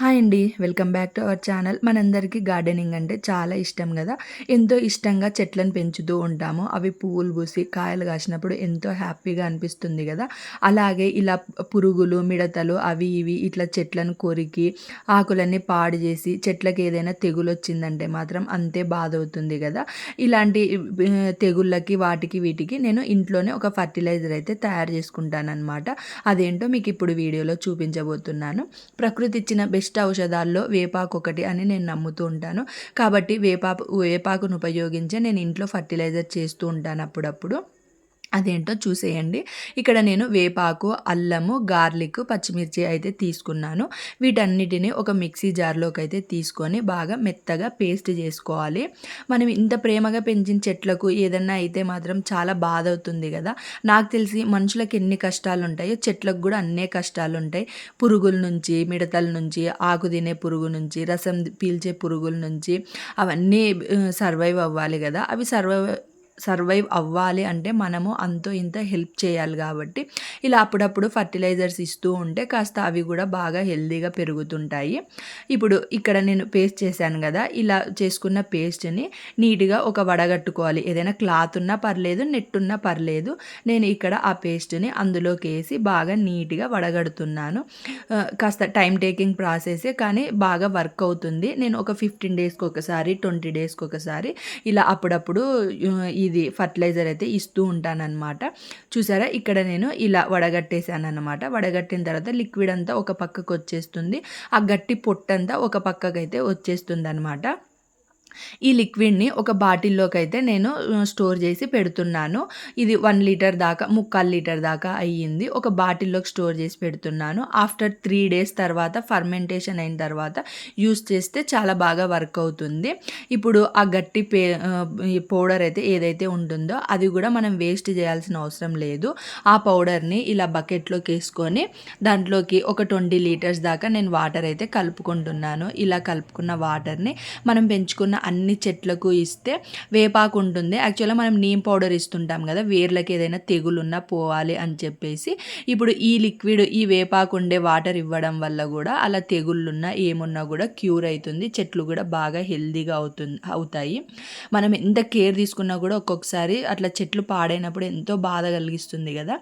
Hi అండి. Welcome back to our channel. మనందరికీ gardening అంటే చాలా ఇష్టం కదా ఎంతో ఇష్టంగా చెట్లను పెంచుతూ ఉంటాము. అవి పువ్వులు పూసి, కాయలు కాసినప్పుడు ఎంతో హ్యాపీగా అనిపిస్తుంది కదా అలాగే ఇలా పురుగులు, మిడతలు అవి ఇవి ఇట్లా చెట్లను కొరికి, ఆకులన్నీ పాడు చేసి, చెట్లకి ఏదైనా తెగులు వచ్చిందంటే మాత్రం అంతే బాధ అవుతుంది కదా ఇలాంటి తెగుళ్ళకి వాటికి వీటికి నేను ఇంట్లోనే ఒక ఫర్టిలైజర్ అయితే తయారు చేసుకుంటాను అనమాట అదేంటో మీకు ఇప్పుడు వీడియోలో చూపించబోతున్నాను. ప్రకృతి ఇచ్చిన బెస్ట్ ఔషధాల్లో వేపాకు ఒకటి అని నేను నమ్ముతూ ఉంటాను. కాబట్టి వేపాకు వేపాకును ఉపయోగించే నేను ఇంట్లో ఫర్టిలైజర్ చేస్తూ ఉంటాను అప్పుడప్పుడు. అదేంటో చూసేయండి. ఇక్కడ నేను వేపాకు, అల్లము, గార్లిక్, పచ్చిమిర్చి అయితే తీసుకున్నాను. వీటన్నిటిని ఒక మిక్సీ జార్లోకి అయితే తీసుకొని బాగా మెత్తగా పేస్ట్ చేసుకోవాలి. మనం ఇంత ప్రేమగా పెంచిన చెట్లకు ఏదన్నా అయితే మాత్రం చాలా బాధవుతుంది కదా నాకు తెలిసి మనుషులకి ఎన్ని కష్టాలుంటాయో చెట్లకు కూడా అన్నే కష్టాలుంటాయి. పురుగుల నుంచి, మిడతల నుంచి, ఆకు తినే పురుగు నుంచి, రసం పీల్చే పురుగుల నుంచి అవన్నీ సర్వైవ్ అవ్వాలి కదా అవి సర్వైవ్ సర్వైవ్ అవ్వాలి అంటే మనము అంతో ఇంత హెల్ప్ చేయాలి కాబట్టి ఇలా అప్పుడప్పుడు ఫర్టిలైజర్స్ ఇస్తూ ఉంటే కాస్త అవి కూడా బాగా హెల్తీగా పెరుగుతుంటాయి. ఇప్పుడు ఇక్కడ నేను పేస్ట్ చేశాను కదా ఇలా చేసుకున్న పేస్ట్ని నీట్గా ఒక వడగట్టుకోవాలి. ఏదైనా క్లాత్ ఉన్నా పర్లేదు నెట్ ఉన్నా పర్లేదు నేను ఇక్కడ ఆ పేస్ట్ని అందులోకి వేసి బాగా నీట్గా వడగడుతున్నాను. కాస్త టైం టేకింగ్ ప్రాసెసే కానీ బాగా వర్క్ అవుతుంది. నేను ఒక ఫిఫ్టీన్ డేస్కి ఒకసారి ట్వంటీ డేస్కి ఒకసారి ఇలా అప్పుడప్పుడు ఇది ఫర్టిలైజర్ అయితే ఇస్తూ ఉంటానన్నమాట. చూసారా? ఇక్కడ నేను ఇలా వడగట్టేసాను అనమాట వడగట్టిన తర్వాత లిక్విడ్ అంతా ఒక పక్కకు వచ్చేస్తుంది ఆ గట్టి పొట్టంతా ఒక పక్కకైతే వచ్చేస్తుంది అనమాట ఈ లిక్విడ్ని ఒక బాటిల్లోకి అయితే నేను స్టోర్ చేసి పెడుతున్నాను. ఇది వన్ లీటర్ దాకా ముక్కాలు లీటర్ దాకా అయ్యింది. ఒక బాటిల్లోకి స్టోర్ చేసి పెడుతున్నాను. ఆఫ్టర్ త్రీ డేస్ తర్వాత ఫర్మెంటేషన్ అయిన తర్వాత యూస్ చేస్తే చాలా బాగా వర్క్ అవుతుంది. ఇప్పుడు ఆ గట్టి పే పౌడర్ అయితే ఏదైతే ఉంటుందో అది కూడా మనం వేస్ట్ చేయాల్సిన అవసరం లేదు. ఆ పౌడర్ని ఇలా బకెట్లోకి వేసుకొని దాంట్లోకి ఒక ట్వంటీ లీటర్స్ దాకా నేను వాటర్ అయితే కలుపుకుంటున్నాను. ఇలా కలుపుకున్న వాటర్ని మనం పెంచుకున్న అన్ని చెట్లకు ఇస్తే వేపాకు ఉంటుంది. యాక్చువల్గా మనం నీమ్ పౌడర్ ఇస్తుంటాం కదా వేర్లకి ఏదైనా తెగులున్నా పోవాలి అని చెప్పేసి ఇప్పుడు ఈ లిక్విడ్ ఈ వేపాకు ఉండే వాటర్ ఇవ్వడం వల్ల కూడా అలా తెగుళ్ళున్నా ఏమున్నా కూడా క్యూర్ అవుతుంది. చెట్లు కూడా బాగా హెల్దీగా అవుతుంది అవుతాయి. మనం ఎంత కేర్ తీసుకున్నా కూడా ఒక్కొక్కసారి అట్లా చెట్లు పాడైనప్పుడు ఎంతో బాధ కలిగిస్తుంది కదా.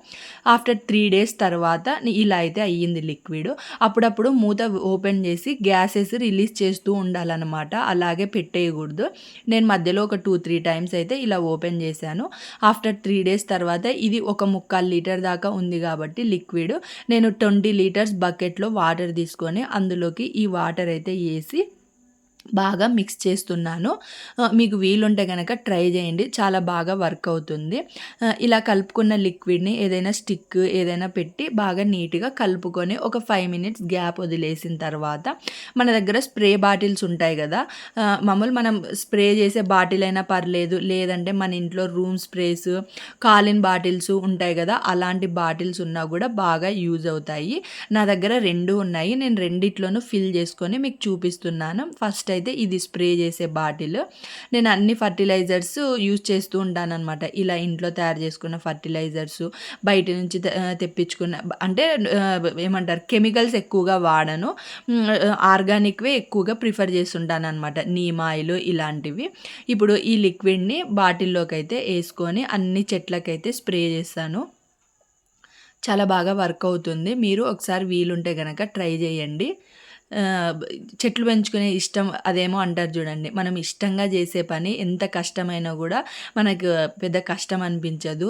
ఆఫ్టర్ త్రీ డేస్ తర్వాత ఇలా అయితే అయ్యింది లిక్విడ్ అప్పుడప్పుడు మూత ఓపెన్ చేసి గ్యాసెస్ రిలీజ్ చేస్తూ ఉండాలన్నమాట. అలాగే పెట్టే చేయకూడదు. నేను మధ్యలో ఒక టూ త్రీ టైమ్స్ అయితే ఇలా ఓపెన్ చేశాను. ఆఫ్టర్ త్రీ డేస్ తర్వాత ఇది ఒక ముక్కాలు లీటర్ దాకా ఉంది కాబట్టి లిక్విడ్ నేను ట్వంటీ లీటర్స్ బకెట్లో వాటర్ తీసుకొని అందులోకి ఈ వాటర్ అయితే వేసి బాగా మిక్స్ చేస్తున్నాను. మీకు వీలుంటే కనుక ట్రై చేయండి. చాలా బాగా వర్క్ అవుతుంది. ఇలా కలుపుకున్న లిక్విడ్ని ఏదైనా స్టిక్ ఏదైనా పెట్టి బాగా నీట్గా కలుపుకొని ఒక ఫైవ్ మినిట్స్ గ్యాప్ వదిలేసిన తర్వాత మన దగ్గర స్ప్రే బాటిల్స్ ఉంటాయి కదా మామూలు మనం స్ప్రే చేసే బాటిల్ అయినా పర్లేదు లేదంటే మన ఇంట్లో రూమ్ స్ప్రేస్ కాలిన్ బాటిల్స్ ఉంటాయి కదా అలాంటి బాటిల్స్ ఉన్నా కూడా బాగా యూజ్ అవుతాయి. నా దగ్గర రెండు ఉన్నాయి. నేను రెండిట్లోనూ ఫిల్ చేసుకొని మీకు చూపిస్తున్నాను. ఫస్ట్ అయితే ఇది స్ప్రే చేసే బాటిల్. నేను అన్ని ఫర్టిలైజర్స్ యూజ్ చేస్తూ ఉంటాను అనమాట ఇలా ఇంట్లో తయారు చేసుకున్న ఫర్టిలైజర్స్ బయట నుంచి తెప్పించుకున్న అంటే ఏమంటారు కెమికల్స్ ఎక్కువగా వాడను. ఆర్గానిక్వే ఎక్కువగా ప్రిఫర్ చేస్తుంటాను అనమాట నీమ్ ఆయిల్ ఇలాంటివి. ఇప్పుడు ఈ లిక్విడ్ని బాటిల్లోకి అయితే వేసుకొని అన్ని చెట్లకైతే స్ప్రే చేస్తాను. చాలా బాగా వర్క్ అవుతుంది. మీరు ఒకసారి వీలుంటే కనుక ట్రై చేయండి. చెట్లు పెంచుకునే ఇష్టం అదేమో అంటారు చూడండి. మనం ఇష్టంగా చేసే పని ఎంత కష్టమైనా కూడా మనకు పెద్ద కష్టం అనిపించదు.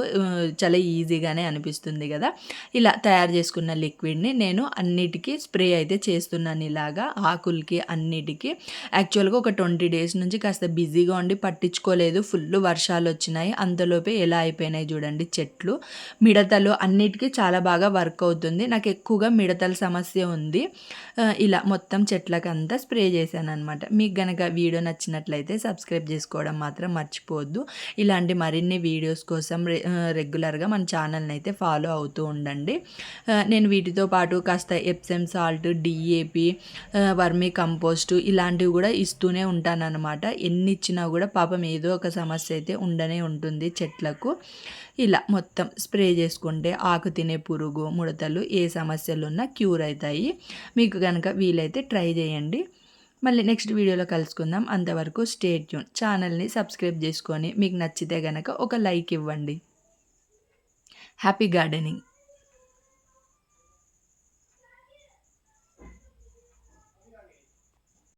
చాలా ఈజీగానే అనిపిస్తుంది కదా. ఇలా తయారు చేసుకున్న లిక్విడ్ని నేను అన్నిటికీ స్ప్రే అయితే చేస్తున్నాను ఇలాగా. ఆకులకి అన్నిటికీ. యాక్చువల్గా ఒక ట్వంటీ డేస్ నుంచి కాస్త బిజీగా ఉండి పట్టించుకోలేదు. ఫుల్ వర్షాలు వచ్చినాయి. అంతలోపే ఎలా అయిపోయినాయి చూడండి చెట్లు. మిడతలు అన్నిటికీ చాలా బాగా వర్క్ అవుతుంది. నాకు ఎక్కువగా మిడతల సమస్య ఉంది. ఇలా మొత్తం చెట్లకంతా స్ప్రే చేశాను అనమాట మీకు గనక వీడియో నచ్చినట్లయితే సబ్స్క్రైబ్ చేసుకోవడం మాత్రం మర్చిపోవద్దు. ఇలాంటి మరిన్ని వీడియోస్ కోసం రెగ్యులర్గా మన ఛానల్ని అయితే ఫాలో అవుతూ ఉండండి. నేను వీటితో పాటు కాస్త Epsom salt DAP vermi compost ఇలాంటివి కూడా ఇస్తూనే ఉంటానన్నమాట. ఎన్ని ఇచ్చినా కూడా పాపం ఏదో ఒక సమస్య అయితే ఉండనే ఉంటుంది చెట్లకు. ఇలా మొత్తం స్ప్రే చేసుకుంటే ఆకు తినే పురుగు ముడతలు ఏ సమస్యలు ఉన్నా క్యూర్ అవుతాయి. మీకు కనుక వీలైతే ట్రై చేయండి. మళ్ళీ నెక్స్ట్ వీడియోలో కలుసుకుందాం. అంతవరకు స్టేట్ ట్యూన్. ఛానల్ని సబ్స్క్రైబ్ చేసుకొని మీకు నచ్చితే కనుక ఒక లైక్ ఇవ్వండి. Happy gardening.